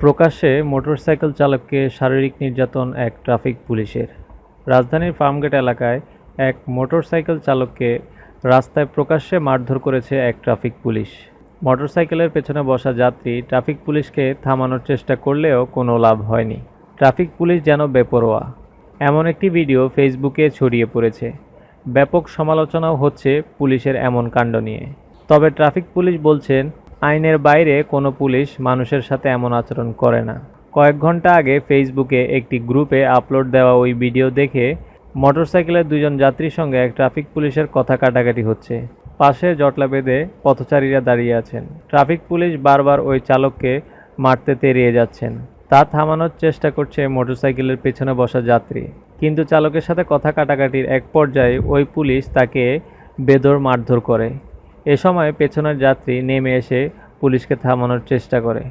প্রকাশ্যে মোটরসাইকেল চালককে শারীরিক নির্যাতন এক ট্রাফিক পুলিশের। রাজধানীর ফার্মগেট এলাকায় এক মোটরসাইকেল চালককে রাস্তায় প্রকাশ্যে মারধর করেছে এক ট্রাফিক পুলিশ। মোটরসাইকেলের পেছনে বসা যাত্রী ট্রাফিক পুলিশকে থামানোর চেষ্টা করলেও কোনো লাভ হয়নি। ট্রাফিক পুলিশ যেন বেপরোয়া। এমন একটি ভিডিও ফেসবুকে ছড়িয়ে পড়েছে। ব্যাপক সমালোচনাও হচ্ছে পুলিশের এমন কাণ্ড নিয়ে। তবে ট্রাফিক পুলিশ বলছেন আইনের বাইরে কোনো পুলিশ মানুষের সাথে এমন আচরণ করে না। কয়েক ঘণ্টা আগে ফেসবুকে একটি গ্রুপে আপলোড দেওয়া ওই ভিডিও দেখে মোটরসাইকেলের দুজন যাত্রীর সঙ্গে এক ট্রাফিক পুলিশের কথা কাটাকাটি হচ্ছে। পাশে জটলা বেঁধে পথচারীরা দাঁড়িয়ে আছেন। ট্রাফিক পুলিশ বারবার ওই চালককে মারতে তেড়িয়ে যাচ্ছেন। তা থামানোর চেষ্টা করছে মোটরসাইকেলের পেছনে বসা যাত্রী। কিন্তু চালকের সাথে কথা কাটাকাটির এক পর্যায়ে ওই পুলিশ তাকে বেদর মারধর করে। এ সময় পেছনের যাত্রী নেমে এসে পুলিশকে থামানোর চেষ্টা করে।